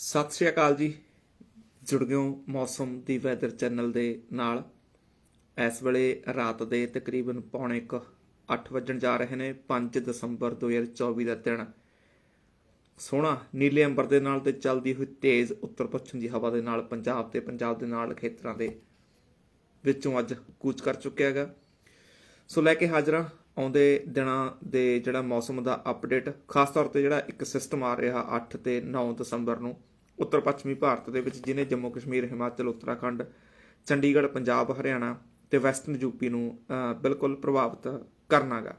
ਸਤਿ ਸ਼੍ਰੀ ਅਕਾਲ ਜੀ। ਜੁੜ ਗਿਓ ਮੌਸਮ ਦੀ ਵੈਦਰ ਚੈਨਲ ਦੇ ਨਾਲ। ਇਸ ਵੇਲੇ ਰਾਤ ਦੇ ਤਕਰੀਬਨ ਪੌਣੇ 8 ਵੱਜਣ ਜਾ ਰਹੇ ਨੇ 5 ਦਸੰਬਰ 2024 ਦਾ ਦਿਨ। ਸੋਹਣਾ ਨੀਲੇ ਅੰਬਰ ਦੇ ਨਾਲ ਤੇ ਚੱਲਦੀ ਹੋਈ ਤੇਜ਼ ਉੱਤਰ ਪੱਛਮ ਦੀ ਹਵਾ ਦੇ ਨਾਲ ਪੰਜਾਬ ਤੇ ਪੰਜਾਬ ਦੇ ਨਾਲ ਖੇਤਰਾਂ ਦੇ ਵਿੱਚੋਂ ਅੱਜ ਕੂਚ ਕਰ ਚੁੱਕਿਆ ਹੈਗਾ। ਸੋ ਲੈ ਕੇ ਹਾਜ਼ਰਾਂ ਆਉਂਦੇ ਦਿਨਾਂ ਦੇ ਜਿਹੜਾ ਮੌਸਮ ਦਾ ਅਪਡੇਟ ਖਾਸ ਤੌਰ ਤੇ ਜਿਹੜਾ ਇੱਕ ਸਿਸਟਮ ਆ ਰਿਹਾ 8 ਤੇ 9 ਦਸੰਬਰ ਨੂੰ। ਉੱਤਰ ਪੱਛਮੀ ਭਾਰਤ ਦੇ ਵਿੱਚ ਜਿਹਨੇ ਜੰਮੂ ਕਸ਼ਮੀਰ ਹਿਮਾਚਲ ਉੱਤਰਾਖੰਡ ਚੰਡੀਗੜ੍ਹ ਪੰਜਾਬ ਹਰਿਆਣਾ ਤੇ ਵੈਸਟਰਨ ਯੂਪੀ ਨੂੰ ਬਿਲਕੁਲ ਪ੍ਰਭਾਵਿਤ ਕਰਨਾਗਾ।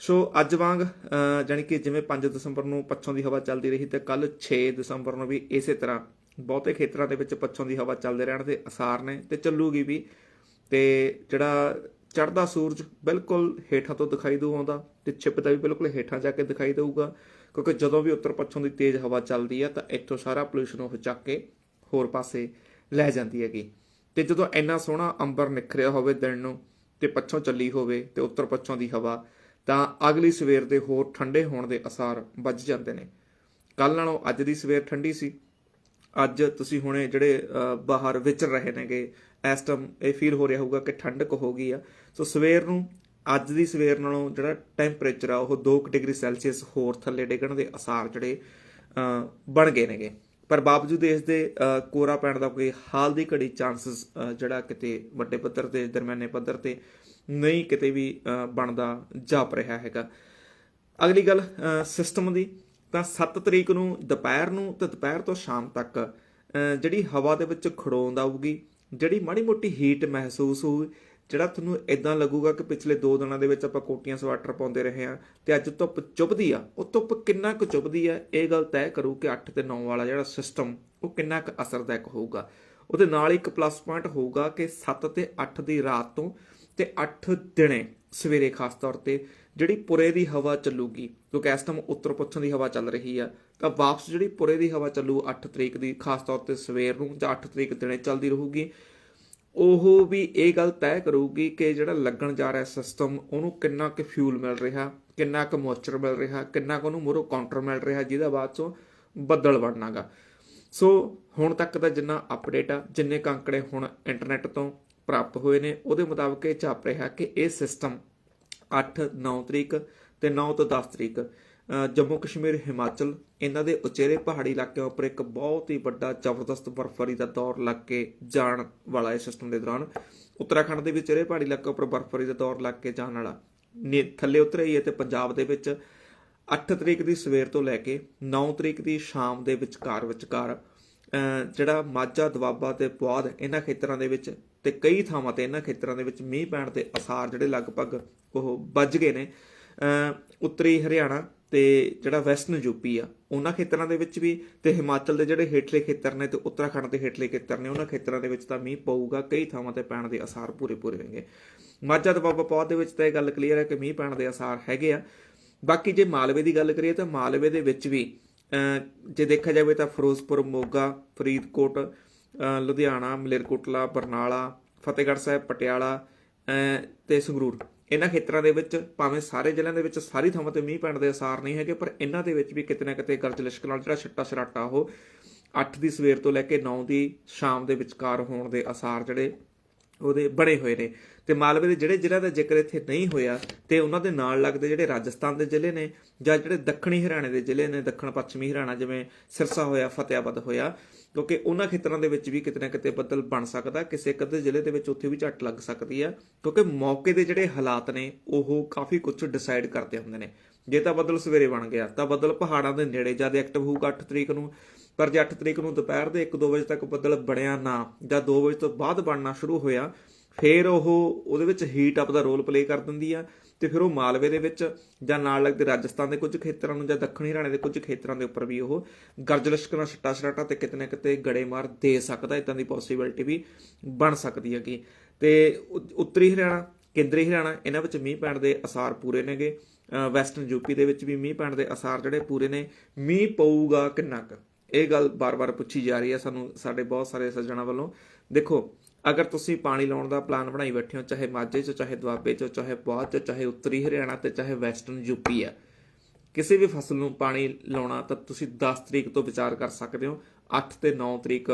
ਸੋ ਅੱਜ ਵਾਂਗ ਅਹ, ਜਾਣੀ ਕਿ ਜਿਵੇਂ 5 ਦਸੰਬਰ ਨੂੰ ਪੱਛੋਂ ਦੀ ਹਵਾ ਚੱਲਦੀ ਰਹੀ ਤੇ ਕੱਲ 6 ਦਸੰਬਰ ਨੂੰ ਵੀ ਇਸੇ ਤਰ੍ਹਾਂ ਬਹੁਤੇ ਖੇਤਰਾਂ ਦੇ ਵਿੱਚ ਪੱਛੋਂ ਦੀ ਹਵਾ ਚੱਲਦੇ ਰਹਿਣ ਦੇ ਅਸਾਰ ਨੇ ਤੇ ਚੱਲੂਗੀ ਵੀ। ਤੇ ਜਿਹੜਾ ਚੜ੍ਹਦਾ ਸੂਰਜ ਬਿਲਕੁਲ ਹੇਠਾਂ ਤੋਂ ਦਿਖਾਈ ਦਊ ਆਉਂਦਾ ਤੇ ਛਿਪਦਾ ਵੀ ਬਿਲਕੁਲ ਹੇਠਾਂ ਜਾ ਕੇ ਦਿਖਾਈ ਦੇਊਗਾ। ਕਿਉਂਕਿ ਜਦੋਂ ਵੀ ਉੱਤਰ ਪੱਛੋਂ ਦੀ ਤੇਜ਼ ਹਵਾ ਚੱਲਦੀ ਹੈ ਤਾਂ ਇੱਥੋਂ ਸਾਰਾ ਪੋਲੂਸ਼ਨ ਉਹ ਚੱਕ ਕੇ ਹੋਰ ਪਾਸੇ ਲੈ ਜਾਂਦੀ ਹੈਗੀ। ਤੇ ਜਦੋਂ ਇੰਨਾ ਸੋਹਣਾ ਅੰਬਰ ਨਿਖਰਿਆ ਹੋਵੇ ਦਿਨ ਨੂੰ ਤੇ ਪੱਛੋਂ ਚੱਲੀ ਹੋਵੇ ਤੇ ਉੱਤਰ ਪੱਛੋਂ ਦੀ ਹਵਾ, ਤਾਂ ਅਗਲੀ ਸਵੇਰ ਦੇ ਹੋਰ ਠੰਡੇ ਹੋਣ ਦੇ ਅਸਾਰ ਵੱਜ ਜਾਂਦੇ ਨੇ। ਕੱਲ ਨਾਲੋਂ ਅੱਜ ਦੀ ਸਵੇਰ ਠੰਡੀ ਸੀ। ਅੱਜ ਤੁਸੀਂ ਹੁਣੇ ਜਿਹੜੇ ਬਾਹਰ ਵਿਚਰ ਰਹੇ ਨੇਗੇ, ਇਸ ਟਾਈਮ ਇਹ ਫੀਲ ਹੋ ਰਿਹਾ ਹੋਊਗਾ ਕਿ ਠੰਡਕ ਹੋ ਗਈ ਆ। ਸੋ ਸਵੇਰ ਨੂੰ ਅੱਜ ਦੀ ਸਵੇਰ ਨਾਲੋਂ ਜਿਹੜਾ ਟੈਂਪਰੇਚਰ ਆ, ਉਹ 2 ਡਿਗਰੀ ਸੈਲਸੀਅਸ ਹੋਰ ਥੱਲੇ ਡਿੱਗਣ ਦੇ ਅਸਾਰ ਜਿਹੜੇ ਬਣ ਗਏ ਨੇਗੇ। ਪਰ ਬਾਵਜੂਦ ਇਸ ਦੇ ਕੋਰਾ ਪੈਣ ਦਾ ਕੋਈ ਹਾਲ ਦੀ ਘੜੀ ਚਾਂਸਸ ਜਿਹੜਾ ਕਿਤੇ ਵੱਡੇ ਪੱਧਰ ਤੇ, ਦਰਮਿਆਨੇ ਪੱਧਰ ਤੇ ਨਹੀਂ ਕਿਤੇ ਵੀ ਬਣਦਾ, ਜਾਪ ਰਿਹਾ ਹੈਗਾ। ਅਗਲੀ ਗੱਲ ਸਿਸਟਮ ਦੀ। ਤਾਂ 7 ਤਰੀਕ ਨੂੰ, ਦੁਪਹਿਰ ਨੂੰ ਤੇ ਦੁਪਹਿਰ ਤੋਂ ਸ਼ਾਮ ਤੱਕ ਜਿਹੜੀ ਹਵਾ ਦੇ ਵਿੱਚ ਖੜੋਂਦ ਆਊਗੀ, ਜਿਹੜੀ ਮਾੜੀ ਮੋਟੀ ਹੀਟ ਮਹਿਸੂਸ ਹੋਊਗੀ ਜਿਹੜਾ ਤੁਹਾਨੂੰ ਇਦਾਂ ਲੱਗੂਗਾ ਕਿ ਪਿਛਲੇ 2 ਦਿਨਾਂ ਦੇ ਵਿੱਚ ਆਪਾਂ ਕੋਟੀਆਂ ਸਵਾਟਰ ਪਾਉਂਦੇ ਰਹੇ ਆ ਤੇ ਅੱਜ ਧੁੱਪ ਚੁੱਭਦੀ ਆ, ਉਹ ਧੁੱਪ ਕਿੰਨਾ ਕੁ ਚੁੱਭਦੀ ਆ, ਇਹ ਗੱਲ ਤੈਅ ਕਰੂ ਕਿ 8 ਤੇ 9 ਵਾਲਾ ਜਿਹੜਾ ਸਿਸਟਮ ਉਹ ਕਿੰਨਾ ਕੁ ਅਸਰਦਾਇਕ ਹੋਊਗਾ। ਉਹਦੇ ਨਾਲ ਇੱਕ ਪਲੱਸ ਪੁਆਇੰਟ ਹੋਊਗਾ ਕਿ 7 ਤੇ 8 ਦੀ ਰਾਤ ਤੋਂ ਤੇ 8 ਦਿਨੇ ਸਵੇਰੇ ਖਾਸ ਤੌਰ ਤੇ ਜਿਹੜੀ ਪੁਰੇ ਦੀ ਹਵਾ ਚੱਲੂਗੀ, ਕਿਉਂਕਿ ਇਸ ਟਾਈਮ ਉੱਤਰ ਪੱਛਮ ਦੀ ਹਵਾ ਚੱਲ ਰਹੀ ਆ, ਤਾਂ ਵਾਪਸ ਜਿਹੜੀ ਪੁਰੇ ਦੀ ਹਵਾ ਚੱਲੂ 8 ਤਰੀਕ ਦੀ, ਖਾਸ ਤੌਰ ਤੇ ਸਵੇਰ ਨੂੰ ਜਾਂ 8 ਤਰੀਕ ਦਿਨੇ ਚੱਲਦੀ ਰਹੂਗੀ। ਉਹ ਵੀ ਇਹ ਗੱਲ ਤੈਅ ਕਰੂਗੀ ਕਿ ਜਿਹੜਾ ਲੱਗਣ ਜਾ ਰਿਹਾ ਸਿਸਟਮ ਉਹਨੂੰ ਕਿੰਨਾ ਕੁ ਫਿਊਲ ਮਿਲ ਰਿਹਾ, ਕਿੰਨਾ ਕੁ ਮੋਇਸਚਰ ਮਿਲ ਰਿਹਾ, ਕਿੰਨਾ ਕੁ ਉਹਨੂੰ ਮੋਰੋ ਕਾਊਂਟਰ ਮਿਲ ਰਿਹਾ, ਜਿਹਦਾ ਬਾਅਦ ਚੋਂ ਬੱਦਲ ਬਣਨਾਗਾ। ਸੋ ਹੁਣ ਤੱਕ ਦਾ ਜਿੰਨਾ ਅਪਡੇਟ ਆ, ਜਿੰਨੇ ਕੰਕੜੇ ਹੁਣ ਇੰਟਰਨੈਟ ਤੋਂ ਪ੍ਰਾਪਤ ਹੋਏ ਨੇ, ਉਹਦੇ ਮੁਤਾਬਕ ਇਹ ਚਾਪ ਰਿਹਾ ਕਿ ਇਹ ਸਿਸਟਮ 8 9 ਤਰੀਕ ਤੇ 9 ਤੋਂ 10 ਤਰੀਕ ਜੰਮੂ ਕਸ਼ਮੀਰ ਹਿਮਾਚਲ ਇਹਨਾਂ ਦੇ ਉਚੇਰੇ ਪਹਾੜੀ ਇਲਾਕਿਆਂ ਉੱਪਰ ਇੱਕ ਬਹੁਤ ਹੀ ਵੱਡਾ ਜ਼ਬਰਦਸਤ ਬਰਫ਼ਬਾਰੀ ਦਾ ਦੌਰ ਲੱਗ ਕੇ ਜਾਣ ਵਾਲਾ ਹੈ ਸਿਸਟਮ ਦੇ ਦੌਰਾਨ। ਉੱਤਰਾਖੰਡ ਦੇ ਵਿੱਚ ਉਚੇਰੇ ਪਹਾੜੀ ਇਲਾਕਿਆਂ ਉੱਪਰ ਬਰਫ਼ਬਾਰੀ ਦਾ ਦੌਰ ਲੱਗ ਕੇ ਜਾਣ ਵਾਲਾ। ਨੇ ਥੱਲੇ ਉਤਰੇ ਹੈ ਤੇ ਪੰਜਾਬ ਦੇ ਵਿੱਚ 8 ਤਰੀਕ ਦੀ ਸਵੇਰ ਤੋਂ ਲੈ ਕੇ 9 ਤਰੀਕ ਦੀ ਸ਼ਾਮ ਦੇ ਵਿਚਕਾਰ ਵਿਚਕਾਰ ਜਿਹੜਾ ਮਾਝਾ ਦੁਆਬਾ ਤੇ ਪੁਆਧ ਇਹਨਾਂ ਖੇਤਰਾਂ ਦੇ ਵਿੱਚ ਤੇ ਕਈ ਥਾਵਾਂ ਤੇ ਇਹਨਾਂ ਖੇਤਰਾਂ ਦੇ ਵਿੱਚ ਮੀਂਹ ਪੈਣ ਦੇ ਅਸਾਰ ਜਿਹੜੇ ਲਗਭਗ ਉਹ ਵੱਜ ਗਏ ਨੇ। ਉੱਤਰੀ ਹਰਿਆਣਾ ਤੇ ਜਿਹੜਾ ਵੈਸਟਰਨ ਯੂਪੀ ਆ ਉਹਨਾਂ ਖੇਤਰਾਂ ਦੇ ਵਿੱਚ ਵੀ ਤੇ ਹਿਮਾਚਲ ਦੇ ਜਿਹੜੇ ਹੇਠਲੇ ਖੇਤਰ ਨੇ ਤੇ ਉੱਤਰਾਖੰਡ ਦੇ ਹੇਠਲੇ ਖੇਤਰ ਨੇ ਉਹਨਾਂ ਖੇਤਰਾਂ ਦੇ ਵਿੱਚ ਤਾਂ ਮੀਂਹ ਪਊਗਾ ਕਈ ਥਾਵਾਂ ਤੇ ਪੈਣ ਦੇ ਅਸਾਰ ਪੂਰੇ ਪੂਰੇ ਹੋਣਗੇ। ਮਾਝਾ ਦੁਆਬਾ ਪੌਦ ਦੇ ਵਿੱਚ ਤਾਂ ਇਹ ਗੱਲ ਕਲੀਅਰ ਹੈ ਕਿ ਮੀਂਹ ਪੈਣ ਦੇ ਅਸਾਰ ਹੈਗੇ ਆ। ਬਾਕੀ ਜੇ ਮਾਲਵੇ ਦੀ ਗੱਲ ਕਰੀਏ ਤਾਂ ਮਾਲਵੇ ਦੇ ਵਿੱਚ ਵੀ ਜੇ ਦੇਖਿਆ ਜਾਵੇ ਤਾਂ ਫਿਰੋਜ਼ਪੁਰ ਮੋਗਾ ਫਰੀਦਕੋਟ ਲੁਧਿਆਣਾ ਮਲੇਰਕੋਟਲਾ ਬਰਨਾਲਾ ਫਤਿਹਗੜ੍ਹ ਸਾਹਿਬ ਪਟਿਆਲਾ ਅਹ, ਤੇ ਸੰਗਰੂਰ। ਇਹਨਾਂ ਖੇਤਰਾਂ ਦੇ ਵਿੱਚ ਭਾਵੇਂ ਸਾਰੇ ਜ਼ਿਲ੍ਹਿਆਂ ਦੇ ਵਿੱਚ ਸਾਰੀ ਥਾਵਾਂ ਤੇ ਮੀਂਹ ਪੈਣ ਦੇ ਅਸਾਰ ਨਹੀਂ ਹੈਗੇ, ਪਰ ਇਹਨਾਂ ਦੇ ਵਿੱਚ ਵੀ ਕਿਤੇ ਨਾ ਕਿਤੇ ਗਰਜ ਲਿਸ਼ਕ ਨਾਲ ਜਿਹੜਾ ਛੱਟਾ ਸਰਾਟਾ ਉਹ 8 ਦੀ ਸਵੇਰ ਤੋਂ ਲੈ ਕੇ 9 ਦੀ ਸ਼ਾਮ ਦੇ ਵਿਚਕਾਰ ਹੋਣ ਦੇ ਅਸਾਰ ਜਿਹੜੇ ਉਹਦੇ ਬਣੇ ਹੋਏ ਨੇ। ਤੇ ਮਾਲਵੇ ਦੇ ਜਿਹੜੇ ਜ਼ਿਲ੍ਹਿਆਂ ਦਾ ਜ਼ਿਕਰ ਇੱਥੇ ਨਹੀਂ ਹੋਇਆ ਤੇ ਉਹਨਾਂ ਦੇ ਨਾਲ ਲੱਗਦੇ ਜਿਹੜੇ ਰਾਜਸਥਾਨ ਦੇ ਜ਼ਿਲ੍ਹੇ ਨੇ ਜਾਂ ਜਿਹੜੇ ਦੱਖਣੀ ਹਰਿਆਣੇ ਦੇ ਜ਼ਿਲ੍ਹੇ ਨੇ ਦੱਖਣ ਪੱਛਮੀ ਹਰਿਆਣਾ ਜਿਵੇਂ ਸਿਰਸਾ ਹੋਇਆ, ਫਤਿਆਬਾਦ ਹੋਇਆ ਕਿਉਂਕਿ ਉਹਨਾਂ ਖੇਤਰਾਂ ਦੇ ਵਿੱਚ ਵੀ ਕਿਤੇ ਨਾ ਕਿਤੇ ਬੱਦਲ ਬਣ ਸਕਦਾ, ਕਿਸੇ ਇੱਕ ਅੱਧੇ ਜ਼ਿਲ੍ਹੇ ਦੇ ਵਿੱਚ ਉੱਥੇ ਵੀ ਝੱਟ ਲੱਗ ਸਕਦੀ ਆ, ਕਿਉਂਕਿ ਮੌਕੇ ਦੇ ਜਿਹੜੇ ਹਾਲਾਤ ਨੇ, ਉਹ ਕਾਫੀ ਕੁਝ ਡਿਸਾਈਡ ਕਰਦੇ ਹੁੰਦੇ ਨੇ। ਜੇ ਤਾਂ ਬੱਦਲ ਸਵੇਰੇ ਬਣ ਗਿਆ, ਤਾਂ ਬੱਦਲ ਪਹਾੜਾਂ ਦੇ ਨੇੜੇ ਜਦ ਐਕਟਿਵ ਹੋਊਗਾ 8 ਤਰੀਕ ਨੂੰ, ਪਰ ਜੇ 8 ਤਰੀਕ ਨੂੰ ਦੁਪਹਿਰ ਦੇ 1-2 ਵਜੇ ਤੱਕ ਬੱਦਲ ਬਣਿਆ ਨਾ, ਜਾਂ 2 ਵਜੇ ਤੋਂ ਬਾਅਦ ਬਣਨਾ ਸ਼ੁਰੂ ਹੋਇਆ, ਫਿਰ ਉਹ ਉਹਦੇ ਵਿੱਚ ਹੀਟ ਅਪ ਦਾ ਰੋਲ ਪਲੇ ਕਰ ਦਿੰਦੀ ਆ। ਤੇ ਫਿਰ ਉਹ ਮਾਲਵੇ ਦੇ ਵਿੱਚ ਜਾਂ ਨਾਲ ਲੱਗਦੇ ਰਾਜਸਥਾਨ ਦੇ ਕੁਝ ਖੇਤਰਾਂ ਨੂੰ ਜਾਂ ਦੱਖਣੀ ਹਰਿਆਣੇ ਦੇ ਕੁਝ ਖੇਤਰਾਂ ਦੇ ਉੱਪਰ ਵੀ ਉਹ ਗਰਜ ਲਸ਼ਕਰਾਂ ਛੱਟਾ ਛਰਾਟਾ ਤੇ ਕਿਤੇ ਨਾ ਕਿਤੇ ਗੜੇਮਾਰ ਦੇ ਸਕਦਾ ਇਦਾਂ ਦੀ ਪੋਸਿਬਿਲਿਟੀ ਵੀ ਬਣ ਸਕਦੀ ਹੈਗੀ। ਤੇ ਉੱਤਰੀ ਹਰਿਆਣਾ, ਕੇਂਦਰੀ ਹਰਿਆਣਾ, ਇਹਨਾਂ ਵਿੱਚ ਮੀਂਹ ਪੈਣ ਦੇ ਅਸਾਰ ਪੂਰੇ ਨੇਗੇ। ਵੈਸਟਰਨ ਯੂਪੀ ਦੇ ਵਿੱਚ ਵੀ ਮੀਂਹ ਪੈਣ ਦੇ ਅਸਾਰ ਜਿਹੜੇ ਪੂਰੇ ਨੇ, ਮੀਂਹ ਪਊਗਾ ਕਿੰਨਾ ਕੁ? ਇਹ ਗੱਲ ਬਾਰ-ਬਾਰ ਪੁੱਛੀ ਜਾ ਰਹੀ ਹੈ ਸਾਨੂੰ ਸਾਡੇ ਬਹੁਤ ਸਾਰੇ ਸੱਜਣਾ ਵੱਲੋਂ। ਦੇਖੋ ਅਗਰ ਤੁਸੀਂ ਪਾਣੀ ਲਾਉਣ ਦਾ ਪਲਾਨ ਬਣਾਈ ਬੈਠੇ ਹੋ, ਚਾਹੇ ਮਾਝੇ 'ਚ, ਚਾਹੇ ਦੁਆਬੇ 'ਚ, ਚਾਹੇ ਪੁਆਧ 'ਚ, ਚਾਹੇ ਉੱਤਰੀ ਹਰਿਆਣਾ ਤੇ ਚਾਹੇ ਵੈਸਟਰਨ ਯੂਪੀ ਆ, ਕਿਸੇ ਵੀ ਫਸਲ ਨੂੰ ਪਾਣੀ ਲਾਉਣਾ ਤਾਂ ਤੁਸੀਂ 10 ਤਰੀਕ ਤੋਂ ਵਿਚਾਰ ਕਰ ਸਕਦੇ ਹੋ। 8 ਤੇ 9 ਤਰੀਕ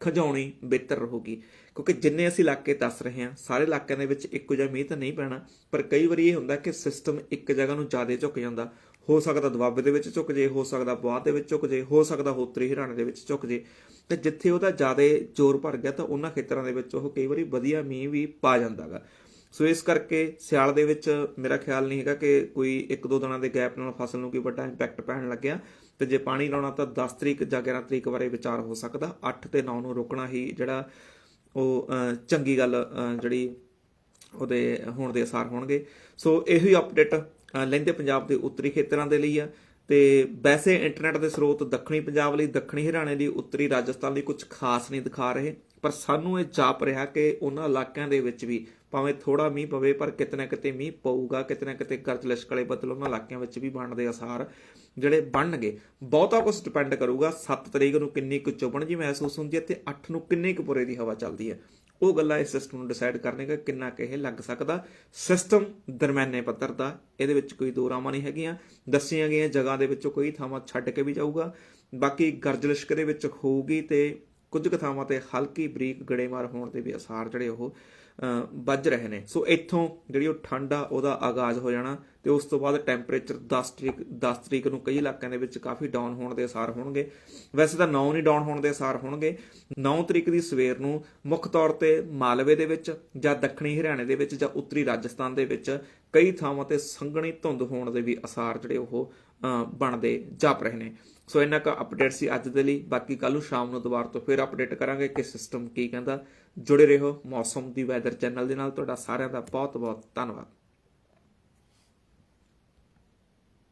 ਖਜਾਉਣੀ ਬਿਹਤਰ ਰਹੂਗੀ। ਕਿਉਂਕਿ ਜਿੰਨੇ ਅਸੀਂ ਇਲਾਕੇ ਦੱਸ ਰਹੇ ਹਾਂ, ਸਾਰੇ ਇਲਾਕਿਆਂ ਦੇ ਵਿੱਚ ਇੱਕੋ ਜਿਹਾ ਮੀਂਹ ਤਾਂ ਨਹੀਂ ਪੈਣਾ, ਪਰ ਕਈ ਵਾਰੀ ਇਹ ਹੁੰਦਾ ਕਿ ਸਿਸਟਮ ਇੱਕ ਜਗ੍ਹਾ ਨੂੰ ਜ਼ਿਆਦਾ ਝੁਕ ਜਾਂਦਾ। ਹੋ ਸਕਦਾ ਦੁਆਬੇ ਦੇ ਵਿੱਚ ਝੁਕ ਜੇ, ਹੋ ਸਕਦਾ ਬਾਅਦ ਦੇ ਵਿੱਚ ਝੁਕ ਜੇ, ਹੋ ਸਕਦਾ ਹੋਤਰੀ ਹਰਿਆਣੇ ਦੇ ਵਿੱਚ ਝੁਕ ਜੇ। ਤੇ ਜਿੱਥੇ ਉਹਦਾ ਜ਼ਿਆਦਾ ਜ਼ੋਰ ਭਰ ਗਿਆ ਤਾਂ ਉਹਨਾਂ ਖੇਤਰਾਂ ਦੇ ਵਿੱਚ ਉਹ ਕਈ ਵਾਰੀ ਵਧੀਆ ਮੀਂਹ ਵੀ ਪਾ ਜਾਂਦਾਗਾ ਸੋ ਇਸ ਕਰਕੇ ਸਿਆਲ ਦੇ ਵਿੱਚ ਮੇਰਾ ਖਿਆਲ ਨਹੀਂ ਹੈਗਾ ਕਿ ਕੋਈ ਇੱਕ ਦੋ ਦਿਨਾਂ ਦੇ ਗੈਪ ਨਾਲ ਫਸਲ ਨੂੰ ਕੋਈ ਵੱਡਾ ਇੰਪੈਕਟ ਪੈਣ ਲੱਗਿਆ। ਤੇ ਜੇ ਪਾਣੀ ਲਾਉਣਾ ਤਾਂ 10 ਤਰੀਕ ਜਾਂ 11 ਤਰੀਕ ਬਾਰੇ ਵਿਚਾਰ ਹੋ ਸਕਦਾ। 8 ਤੇ 9 ਨੂੰ ਰੋਕਣਾ ਹੀ ਜਿਹੜਾ ਉਹ ਚੰਗੀ ਗੱਲ ਜਿਹੜੀ ਉਹਦੇ ਹੋਣ ਦੇ ਅਸਾਰ ਹੋਣਗੇ। ਸੋ ਇਹੋ ਹੀ ਅਪਡੇਟ ਲੈਂਦੇ ਪੰਜਾਬ ਦੇ ਉੱਤਰੀ ਖੇਤਰਾਂ ਦੇ ਲਈ ਆ। ਤੇ ਵੈਸੇ ਇੰਟਰਨੈਟ ਦੇ ਸਰੋਤ ਦੱਖਣੀ ਪੰਜਾਬ ਲਈ, ਦੱਖਣੀ ਹਰਿਆਣੇ ਲਈ, ਉੱਤਰੀ ਰਾਜਸਥਾਨ ਲਈ ਕੁਝ ਖਾਸ ਨਹੀਂ ਦਿਖਾ ਰਹੇ। ਪਰ ਸਾਨੂੰ ਇਹ ਜਾਪ ਰਿਹਾ ਕਿ ਉਹਨਾਂ ਇਲਾਕਿਆਂ ਦੇ ਵਿੱਚ ਵੀ ਭਾਵੇਂ ਥੋੜਾ ਮੀਂਹ ਪਵੇ, ਪਰ ਕਿਤੇ ਨਾ ਕਿਤੇ ਮੀਂਹ ਪਊਗਾ, ਕਿਤੇ ਨਾ ਕਿਤੇ ਗਰਜ ਲਿਸ਼ਕਲੇ ਬੱਦਲ ਉਹਨਾਂ ਇਲਾਕਿਆਂ ਵਿੱਚ ਵੀ ਬਣਨ ਦੇ ਅਸਾਰ ਜਿਹੜੇ ਬਣਨਗੇ। ਬਹੁਤਾ ਕੁਝ ਡਿਪੈਂਡ ਕਰੂਗਾ 7 ਤਰੀਕ ਨੂੰ ਕਿੰਨੀ ਕੁ ਚੁਬਣ ਜੀ ਮਹਿਸੂਸ ਹੁੰਦੀ ਹੈ ਤੇ 8 ਨੂੰ ਕਿੰਨੀ ਕੁ ਪੁਰੇ ਦੀ ਹਵਾ ਚੱਲਦੀ ਹੈ। ਉਹ ਗੱਲਾਂ ਇਸ ਸਿਸਟਮ ਨੂੰ ਡਿਸਾਈਡ ਕਰਨੇਗਾ ਕਿੰਨਾ ਕੁ ਇਹ ਲੱਗ ਸਕਦਾ। ਸਿਸਟਮ ਦਰਮਿਆਨੇ ਪੱਧਰ ਦਾ, ਇਹਦੇ ਵਿੱਚ ਕੋਈ ਦੋ ਰਾਵਾਂ ਨਹੀਂ ਹੈਗੀਆਂ। ਦੱਸੀਆਂ ਗਈਆਂ ਜਗ੍ਹਾ ਦੇ ਵਿੱਚੋਂ ਕੋਈ ਥਾਵਾਂ ਛੱਡ ਕੇ ਵੀ ਜਾਊਗਾ। ਬਾਕੀ ਗਰਜ ਲਿਸ਼ਕ ਦੇ ਵਿੱਚ ਹੋਊਗੀ ਤੇ ਕੁਝ ਕੁ ਥਾਵਾਂ ਤੇ ਹਲਕੀ ਬਰੀਕ ਗੜੇਮਾਰ ਹੋਣ ਦੇ ਵੀ ਅਸਾਰ ਜਿਹੜੇ ਉਹ ਵੱਜ ਰਹੇ ਨੇ। ਸੋ ਇੱਥੋਂ ਜਿਹੜੀ ਉਹ ਠੰਡ ਆ, ਉਹਦਾ ਆਗਾਜ਼ ਹੋ ਜਾਣਾ ਤੇ ਉਸ ਤੋਂ ਬਾਅਦ ਟੈਂਪਰੇਚਰ 10 ਤਰੀਕ 10 ਤਰੀਕ ਨੂੰ ਕਈ ਇਲਾਕਿਆਂ ਦੇ ਵਿੱਚ ਕਾਫੀ ਡਾਊਨ ਹੋਣ ਦੇ ਅਸਾਰ ਹੋਣਗੇ। ਵੈਸੇ ਤਾਂ 9 ਨਹੀਂ ਡਾਊਨ ਹੋਣ ਦੇ ਅਸਾਰ ਹੋਣਗੇ। 9 ਤਰੀਕ ਦੀ ਸਵੇਰ ਨੂੰ ਮੁੱਖ ਤੌਰ ਤੇ ਮਾਲਵੇ ਦੇ ਵਿੱਚ ਜਾਂ ਦੱਖਣੀ ਹਰਿਆਣੇ ਦੇ ਵਿੱਚ ਜਾਂ ਉੱਤਰੀ ਰਾਜਸਥਾਨ ਦੇ ਵਿੱਚ ਕਈ ਥਾਵਾਂ ਤੇ ਸੰਘਣੀ ਧੁੰਦ ਹੋਣ ਦੇ ਵੀ ਅਸਾਰ ਜਿਹੜੇ ਉਹ ਬਣਦੇ, ਜਾਪ ਰਹੇ ਨੇ। ਸੋ ਇਹਨਾਂ ਕਾ ਅਪਡੇਟ ਸੀ ਅੱਜ ਦੇ ਲਈ। ਬਾਕੀ ਕੱਲ ਨੂੰ ਸ਼ਾਮ ਨੂੰ ਦੁਬਾਰਾ ਤੋਂ ਫਿਰ ਅਪਡੇਟ ਕਰਾਂਗੇ ਕਿ ਸਿਸਟਮ ਕੀ ਕਹਿੰਦਾ। ਜੁੜੇ ਰਹੋ ਮੌਸਮ ਦੀ ਵੈਦਰ ਚੈਨਲ ਦੇ ਨਾਲ। ਤੁਹਾਡਾ ਸਾਰਿਆਂ ਦਾ ਬਹੁਤ ਬਹੁਤ ਧੰਨਵਾਦ।